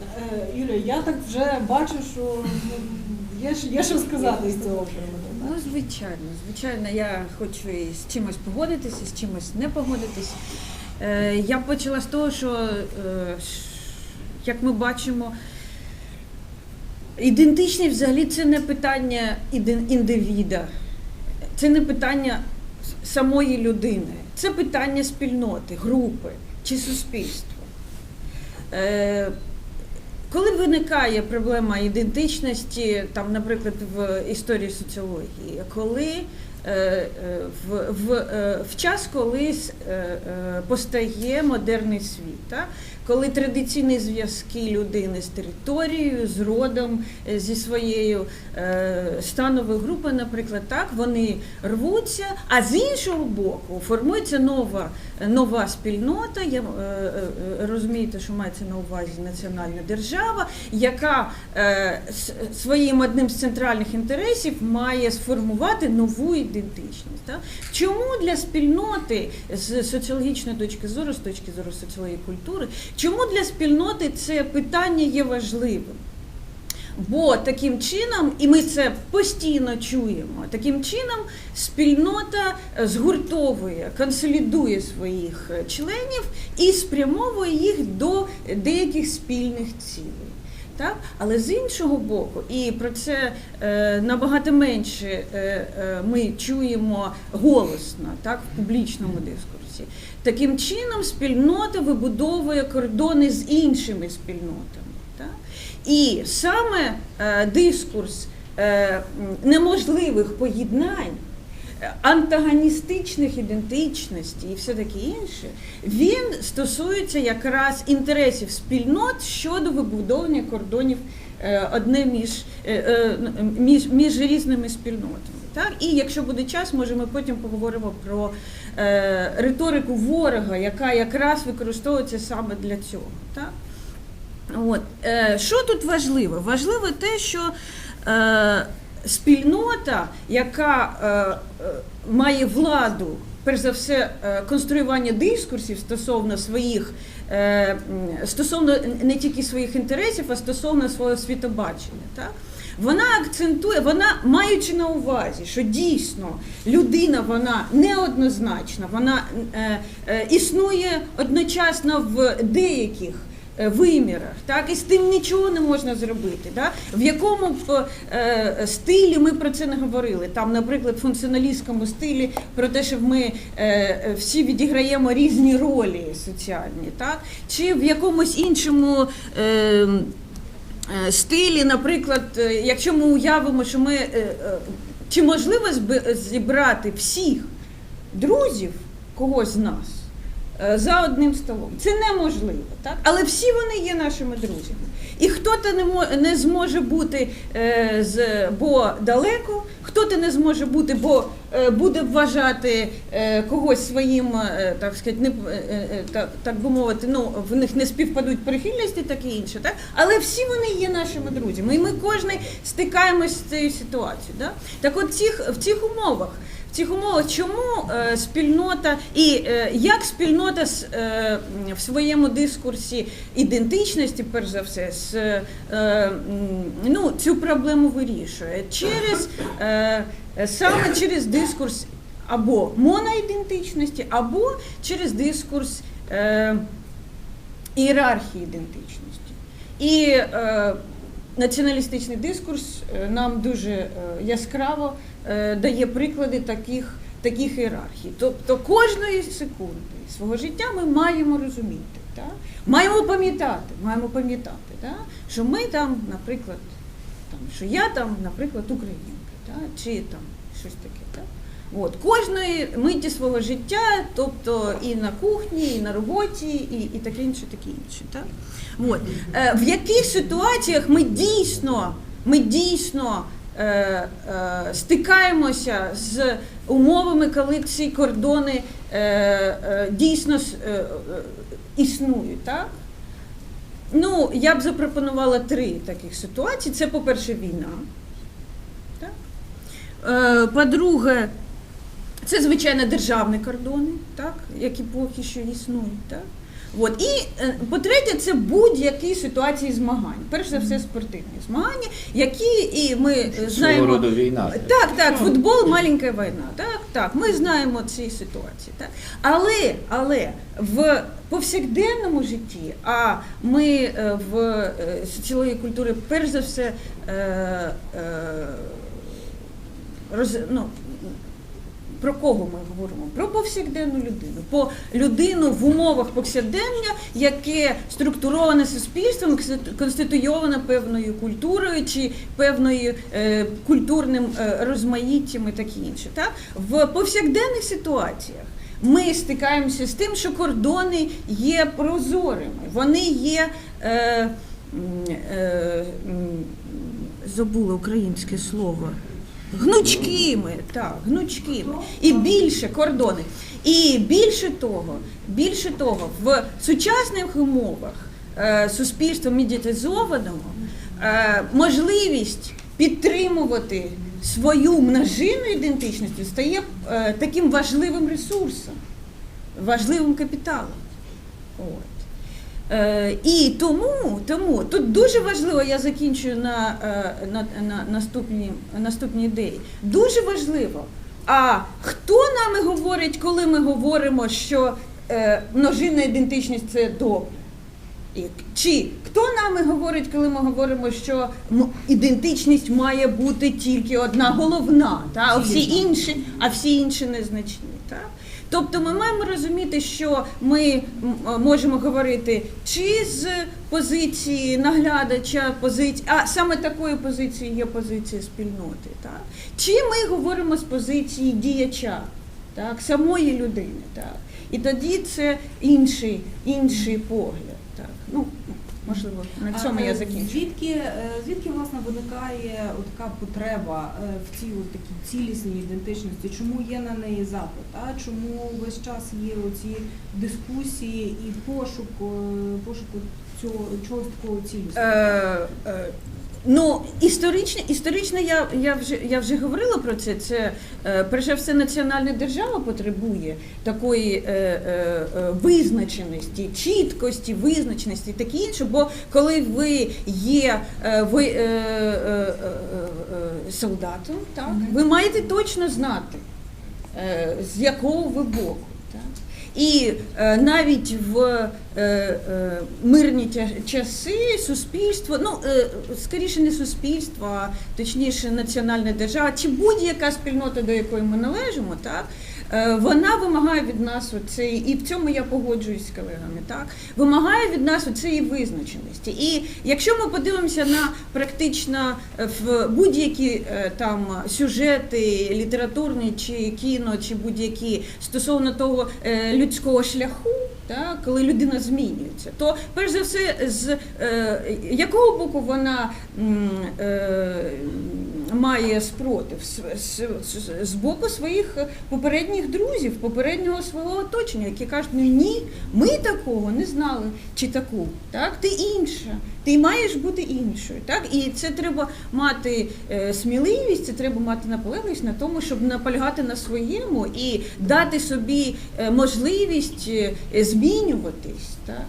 Е, Юля, я так вже бачу, що ну, є, є що сказати з цього приводу. Ну, звичайно, звичайно, я хочу і з чимось погодитися, з чимось не погодитися. Е, я почала з того, що, е, як ми бачимо, ідентичність взагалі це не питання індивіда, це не питання самої людини, це питання спільноти, групи чи суспільства. Коли виникає проблема ідентичності, там, наприклад, в історії соціології, коли е, е, в, в, е, в час, коли постає модерний світ, так? Коли традиційні зв'язки людини з територією, з родом, е, зі своєю е, становою групою, наприклад, так, вони рвуться, а з іншого боку формується нова, нова спільнота. Я е, е, розумієте, що мається на увазі національна держава, яка е, своїм одним з центральних інтересів має сформувати нову ідентичність. Так? Чому для спільноти з соціологічної точки зору, з точки зору соціології культури, чому для спільноти це питання є важливим? Бо таким чином, і ми це постійно чуємо, таким чином спільнота е, згуртовує, консолідує своїх е, членів і спрямовує їх до деяких спільних цілей. Так? Але з іншого боку, і про це е, набагато менше е, е, ми чуємо голосно так, в публічному дискурсі. Таким чином спільнота вибудовує кордони з іншими спільнотами. Так? І саме е, дискурс е, неможливих поєднань, антагоністичних ідентичностей і все таке інше, він стосується якраз інтересів спільнот щодо вибудовування кордонів е, одне між, е, е, між, між різними спільнотами. Так? І якщо буде час, може ми потім поговоримо про е, риторику ворога, яка якраз використовується саме для цього. Так? От. Е, що тут важливо? Важливо те, що е, спільнота, яка е, е, має владу, перш за все, е, конструювання дискурсів стосовно своїх, стосовно не тільки своїх інтересів, а стосовно свого світобачення. Так? Вона акцентує, вона маючи на увазі, що дійсно людина вона неоднозначна, вона існує одночасно в деяких вимірах, так і з тим нічого не можна зробити. Так? В якому б е, стилі ми про це не говорили? Там, наприклад, в функціоналістському стилі про те, що ми е, е, всі відіграємо різні ролі соціальні, так? чи в якомусь іншому. Е, е, Стилі, наприклад, е, якщо ми уявимо, що ми е, е, чи можливо зібрати всіх друзів когось з нас е, за одним столом. Це неможливо, так? Але всі вони є нашими друзями. І хто-то не, не зможе бути е, з, бо далеко, хто-то не зможе бути, бо е, буде вважати е, когось своїм, е, так сказати, не, е, е, так, так би мовити, ну, в них не співпадуть прихильності, таке інше, так? але всі вони є нашими друзями. І ми кожен стикаємось з цією ситуацією. Так? Так от цих, в цих умовах в цих умовах чому е, спільнота і е, як спільнота е, в своєму дискурсі ідентичності, перш за все, з, е, ну, цю проблему вирішує через саме через дискурс або моноідентичності, або через дискурс е, ієрархії ідентичності. І е, націоналістичний дискурс е, нам дуже е, яскраво е, дає приклади таких, таких ієрархій. Тобто кожної секунди свого життя ми маємо розуміти, та? маємо пам'ятати, маємо пам'ятати, та? що ми там, наприклад, там, що я там, наприклад, українка, та? чи там щось таке. Та? От, кожної миті свого життя, тобто і на кухні, і на роботі, і, і таке інше, таке інше. Так? От. Е, в яких ситуаціях ми дійсно, ми дійсно е, е, стикаємося з умовами, коли ці кордони е, е, дійсно е, е, існують. Так? Ну, я б запропонувала три таких ситуації. Це, по-перше, війна. Так? Е, По-друге, це, звичайно, державні кордони, так? які поки що існують. Так? От. І е, по-третє, це будь-які ситуації змагань. Перш за все, спортивні змагання, які і ми е, знаємо. роду війна. Так, так, футбол маленька війна. Так, так, ми знаємо ці ситуації. Так. Але, але в повсякденному житті, а ми е, в соціології культури перш за все роз, ну, про кого ми говоримо? Про повсякденну людину, по людину в умовах повсякдення, яке структуроване суспільством, конституйоване певною культурою чи певною е, культурним е, розмаїттям і таке інше. Так? В повсякденних ситуаціях ми стикаємося з тим, що кордони є прозорими, вони є. Е, е, забула українське слово. Гнучкими, так, гнучкими. І більше кордони. І більше того, більше того, в сучасних умовах е, суспільства медіатизованого е, можливість підтримувати свою множинну ідентичність стає е, таким важливим ресурсом, важливим капіталом. От. Е, і тому, тому тут дуже важливо, я закінчую на, е, на, на наступній, наступній ідеї. Дуже важливо. А хто нами говорить, коли ми говоримо, що е, множинна ідентичність це добре? Чи хто нами говорить, коли ми говоримо, що ідентичність має бути тільки одна головна, та, а всі інші, а всі інші незначні. Так? Тобто ми маємо розуміти, що ми е, можемо говорити чи з позиції наглядача, позиції, а саме такою позицією є позиція спільноти, так? чи ми говоримо з позиції діяча, так, самої людини. Так? І тоді це інший, інший погляд. Так. Ну, можливо, на цьому А, я е, закінчу. Звідки, е, звідки власне виникає така потреба е, в цій от такій цілісній ідентичності? Чому є на неї запит? А чому весь час є оці дискусії і пошук, е, пошуку цього чогось такого цілісного? Ну, історично, історично я, я, вже, я вже говорила про це. Це е, перш за все національна держава потребує такої е, е, е, визначеності, чіткості, визначеності, таке інше. Бо коли ви є е, ви, е, е, е, е, солдатом, так, ви маєте точно знати, е, з якого ви боку. І е, навіть в е, е, мирні часи суспільство, ну скоріше не суспільство, а точніше національна держава чи будь-яка спільнота, до якої ми належимо, так вона вимагає від нас оцей, і в цьому я погоджуюсь з колегами, так вимагає від нас оцеї визначеності. І якщо ми подивимося на практично е, в будь-які е, там сюжети літературні чи кіно, чи будь-які стосовно того е, людського шляху. Так, коли людина змінюється, то перш за все, з е, якого боку вона е, має спротив з, боку своїх попередніх друзів, попереднього свого оточення, які кажуть, ну ні, ми такого не знали, чи таку, так ти інша, ти маєш бути іншою. Так, і це треба мати е, сміливість, це треба мати наполегливість на тому, щоб наполягати на своєму і дати собі е, можливість е, змінюватись. Так?